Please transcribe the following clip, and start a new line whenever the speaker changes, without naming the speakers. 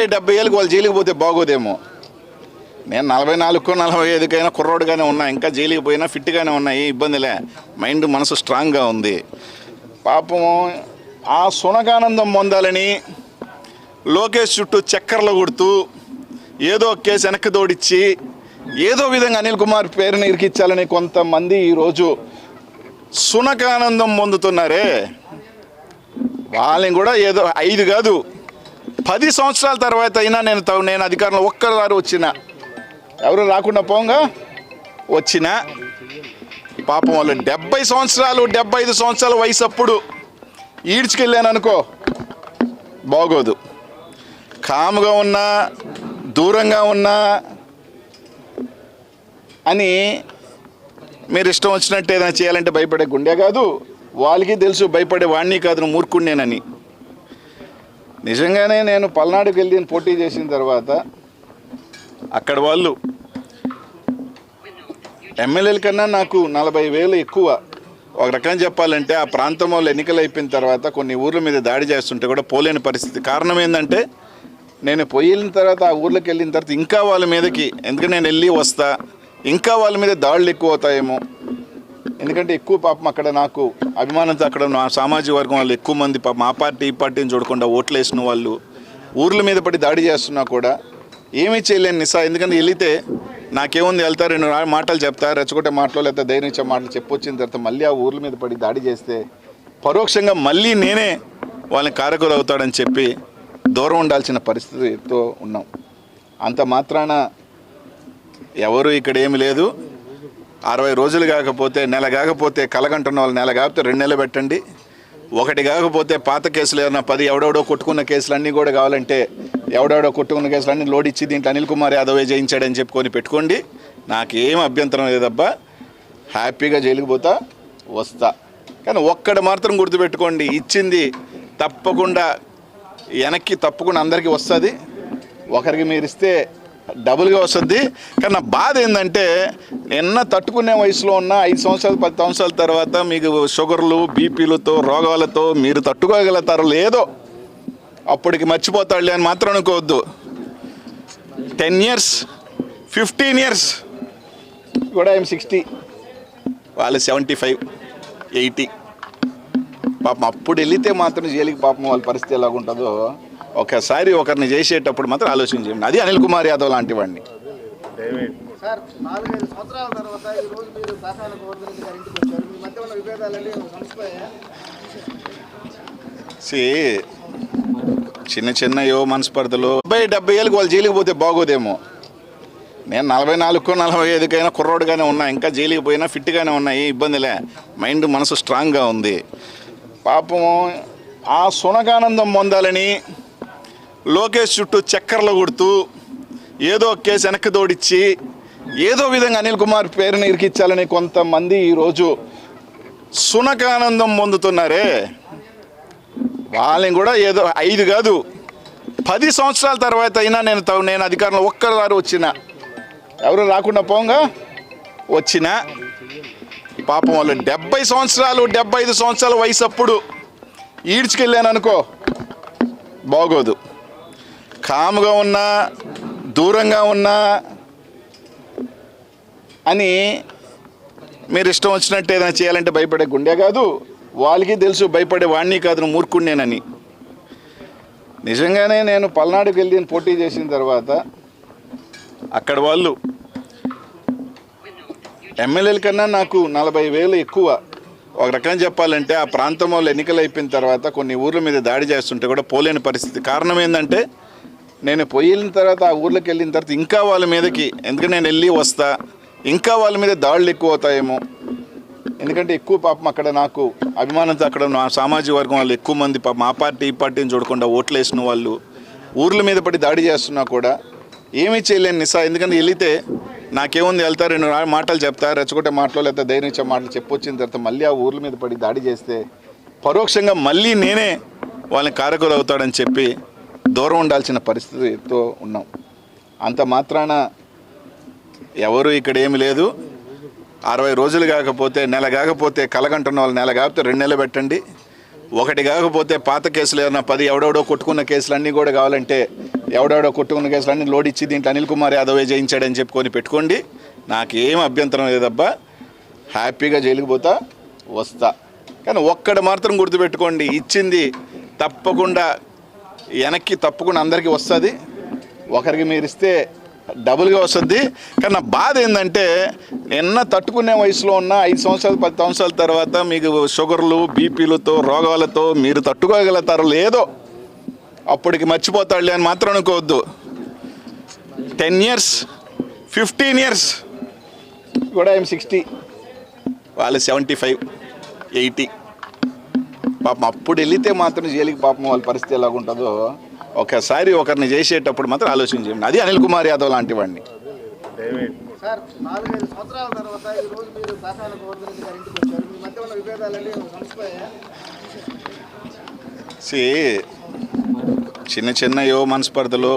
డెబ్బై డెబ్బై ఏళ్ళకి వాళ్ళు జైలుకి పోతే బాగోదేమో. నేను నలభై నాలుగుకో నలభై ఐదుకైనా కుర్రోడుగానే ఉన్నా ఇంకా జైలుకి పోయినా ఫిట్గానే ఉన్నా ఏ ఇబ్బందిలే. మైండ్ మనసు స్ట్రాంగ్గా ఉంది. పాపం ఆ సునగానందం పొందాలని లోకేష్ చుట్టూ చక్కర్లు కొడుతూ ఏదో ఒక కేసు వెనక్కి తోడిచ్చి ఏదో విధంగా అనిల్ కుమార్ పేరుని ఇరికిచ్చాలని కొంతమంది ఈరోజు సునకానందం పొందుతున్నారే. వాళ్ళని కూడా ఏదో ఐదు కాదు పది సంవత్సరాల తర్వాత అయినా నేను నేను అధికారంలో ఒక్కసారి వచ్చిన. ఎవరు రాకుండా పోంగా? వచ్చిన. పాపం వాళ్ళు డెబ్బై సంవత్సరాలు డెబ్బై ఐదు సంవత్సరాల వయసు అప్పుడు ఈడ్చుకెళ్ళాను అనుకో బాగోదు. కాముగా ఉన్నా దూరంగా ఉన్నా అని మీరు ఇష్టం వచ్చినట్టు ఏదైనా చేయాలంటే భయపడే గుండె కాదు. వాళ్ళకి తెలుసు భయపడే వాణ్ణి కాదు నువ్వు మూర్ఖుణ్ణేనని. నిజంగానే నేను పల్నాడుకి వెళ్ళి పోటీ చేసిన తర్వాత అక్కడ వాళ్ళు ఎమ్మెల్యేల కన్నా నాకు నలభై వేలు ఎక్కువ. ఒక రకంగా చెప్పాలంటే ఆ ప్రాంతం వాళ్ళు ఎన్నికలు అయిపోయిన తర్వాత కొన్ని ఊర్ల మీద దాడి చేస్తుంటే కూడా పోలేని పరిస్థితి. కారణం ఏంటంటే నేను పోయిన తర్వాత ఆ ఊర్లోకి వెళ్ళిన తర్వాత ఇంకా వాళ్ళ మీదకి ఎందుకంటే నేను వెళ్ళి వస్తా ఇంకా వాళ్ళ మీద దాడులు ఎక్కువ అవుతాయేమో. ఎందుకంటే ఎక్కువ పాపం అక్కడ నాకు అభిమానంతో అక్కడ నా సామాజిక వర్గం వాళ్ళు ఎక్కువ మంది పాపం ఆ పార్టీ ఈ పార్టీని చూడకుండా ఓట్లు వేసిన వాళ్ళు ఊర్ల మీద పడి దాడి చేస్తున్నా కూడా ఏమీ చేయలేని నిసా ఎందుకంటే వెళితే నాకేముంది వెళ్తా రెండు మాటలు చెప్తా రెచ్చగొట్టే మాటలు లేకపోతే ధైర్యం ఇచ్చే మాటలు చెప్పొచ్చిన తర్వాత మళ్ళీ ఆ ఊర్ల మీద పడి దాడి చేస్తే పరోక్షంగా మళ్ళీ నేనే వాళ్ళని కారకులు అవుతాడని చెప్పి దూరం ఉండాల్సిన పరిస్థితితో ఉన్నాం. అంత మాత్రాన ఎవరు ఇక్కడ ఏమి లేదు. అరవై రోజులు కాకపోతే నెల కాకపోతే కలగంటున్న వాళ్ళు నెల కాకపోతే రెండు నెలలు పెట్టండి. ఒకటి కాకపోతే పాత కేసులు ఏదైనా పది ఎవడెవడో కొట్టుకున్న కేసులు అన్నీ కూడా కావాలంటే ఎవడెవడో కొట్టుకున్న కేసులు అన్నీ లోడ్ ఇచ్చి దీంట్లో అనిల్ కుమార్ యాదవే జయించాడని చెప్పుకొని పెట్టుకోండి. నాకేం అభ్యంతరం లేదబ్బా. హ్యాపీగా జైలుకు పోతా వస్తా. కానీ ఒక్కడ మాత్రం గుర్తుపెట్టుకోండి ఇచ్చింది తప్పకుండా వెనక్కి తప్పకుండా అందరికీ వస్తుంది. ఒకరికి మీరు ఇస్తే డబుల్గా వస్తుంది. కానీ నా బాధ ఏంటంటే నిన్న తట్టుకునే వయసులో ఉన్న ఐదు సంవత్సరాలు పది సంవత్సరాల తర్వాత మీకు షుగర్లు బీపీలతో రోగాలతో మీరు తట్టుకోగలుగుతారు లేదో అప్పటికి మర్చిపోతాడులే అని మాత్రం అనుకోవద్దు. టెన్ ఇయర్స్ ఫిఫ్టీన్ ఇయర్స్ కూడా ఐఎమ్ సిక్స్టీ. వాళ్ళు సెవెంటీ ఫైవ్ ఎయిటీ. పాపం అప్పుడు వెళితే మాత్రం జైలుకి పాపం వాళ్ళ పరిస్థితి ఎలాగుంటుందో ఒకసారి ఒకరిని చేసేటప్పుడు మాత్రం ఆలోచించండి అది అనిల్ కుమార్ యాదవ్ లాంటి వాడిని సి చిన్న చిన్నయో మనస్పర్ధలు. డెబ్బై డెబ్బై ఏళ్ళకి వాళ్ళు జైలుకి పోతే బాగోదేమో. నేను నలభై నాలుగుకో నలభై ఐదుకైనా కుర్రోడుగానే ఉన్నా. ఇంకా జైలుకి పోయినా ఫిట్గానే ఉన్నా. ఏ ఇబ్బందిలే. మైండ్ మనసు స్ట్రాంగ్గా ఉంది. పాపం ఆ సునకానందం పొందాలని లోకేష్ చుట్టూ చక్కర్లు కొడుతూ ఏదో కేసు వెనక్కి తోడిచ్చి ఏదో విధంగా అనిల్ కుమార్ పేరుని ఇరికిచ్చాలని కొంతమంది ఈరోజు సునకానందం పొందుతున్నారే. వాళ్ళని కూడా ఏదో ఐదు కాదు పది సంవత్సరాల తర్వాత అయినా నేను త- నేను అధికారంలో ఒక్కసారి వచ్చిన. ఎవరు రాకుండా పోంగా? వచ్చిన. పాపం వాళ్ళు డెబ్బై సంవత్సరాలు డెబ్బై ఐదు సంవత్సరాల వయసు అప్పుడు ఈడ్చుకెళ్ళాను అనుకో బాగోదు. కాముగా ఉన్నా దూరంగా ఉన్నా అని మీరు ఇష్టం వచ్చినట్టు ఏదైనా చేయాలంటే భయపడే గుండె కాదు. వాళ్ళకి తెలుసు భయపడే వాణ్ణి కాదు నువ్వు నిజంగానే నేను పల్నాడుకి వెళ్ళి పోటీ చేసిన తర్వాత అక్కడ వాళ్ళు ఎమ్మెల్యేల కన్నా నాకు నలభై వేలు ఎక్కువ. ఒక రకంగా చెప్పాలంటే ఆ ప్రాంతం వాళ్ళు ఎన్నికలు అయిపోయిన తర్వాత కొన్ని ఊర్ల మీద దాడి చేస్తుంటే కూడా పోలేని పరిస్థితి. కారణం ఏంటంటే నేను పోయిన తర్వాత ఆ ఊర్లోకి వెళ్ళిన తర్వాత ఇంకా వాళ్ళ మీదకి ఎందుకంటే నేను వెళ్ళి వస్తా ఇంకా వాళ్ళ మీద దాడులు ఎక్కువ అవుతాయేమో ఎందుకంటే ఎక్కువ పాపం అక్కడ నాకు అభిమానంతో అక్కడ నా సామాజిక వర్గం వాళ్ళు ఎక్కువ మంది పాపం ఆ పార్టీ ఈ పార్టీని చూడకుండా ఓట్లు వేసిన వాళ్ళు ఊర్ల మీద పడి దాడి చేస్తున్నా కూడా ఏమీ చేయలేను నిసా ఎందుకంటే వెళితే నాకేముంది వెళ్తా రెండు మాటలు చెప్తా రెచ్చగొట్టే మాటలు లేకపోతే ధైర్యం ఇచ్చే మాటలు చెప్పొచ్చిన తర్వాత మళ్ళీ ఆ ఊర్ల మీద పడి దాడి చేస్తే పరోక్షంగా మళ్ళీ నేనే వాళ్ళని కారకులు అవుతాడని చెప్పి దూరం ఉండాల్సిన పరిస్థితితో ఉన్నాం. అంత మాత్రాన ఎవరు ఇక్కడ ఏమి లేదు. అరవై రోజులు కాకపోతే నెల కాకపోతే కలగంటున్న వాళ్ళు నెల కాకపోతే రెండు నెలలు పెట్టండి. ఒకటి కాకపోతే పాత కేసులు ఏదైనా పది ఎవడెవడో కొట్టుకున్న కేసులు అన్నీ కూడా కావాలంటే ఎవడెవడో కొట్టుకున్న కేసులు లోడ్ ఇచ్చి దీంట్లో అనిల్ కుమార్ యాదవ్ జయించాడని చెప్పుకొని పెట్టుకోండి. నాకేం అభ్యంతరం లేదబ్బా. హ్యాపీగా జైలుకి పోతా వస్తా. కానీ ఒక్కడ మాత్రం గుర్తుపెట్టుకోండి ఇచ్చింది తప్పకుండా వెనక్కి తప్పకుండా అందరికీ వస్తుంది. ఒకరికి మీరు ఇస్తే డబుల్గా వస్తుంది. కానీ నా బాధ ఏంటంటే నిన్న తట్టుకునే వయసులో ఉన్న ఐదు సంవత్సరాలు పది సంవత్సరాల తర్వాత మీకు షుగర్లు బీపీలతో రోగాలతో మీరు తట్టుకోగలుగుతారో లేదో అప్పటికి మర్చిపోతాడులే అని మాత్రం అనుకోవద్దు. టెన్ ఇయర్స్ ఫిఫ్టీన్ ఇయర్స్ కూడా ఐఎమ్ సిక్స్టీ. వాళ్ళు సెవెంటీ ఫైవ్ ఎయిటీ. పాపం అప్పుడు వెళితే మాత్రం జైలుకి పాపం వాళ్ళ పరిస్థితి ఎలాగ ఉంటుందో ఒకసారి ఒకరిని చేసేటప్పుడు మాత్రం ఆలోచించండి. అది అనిల్ కుమార్ యాదవ్ లాంటి వాడిని. చిన్న చిన్న యో మనస్పర్ధలు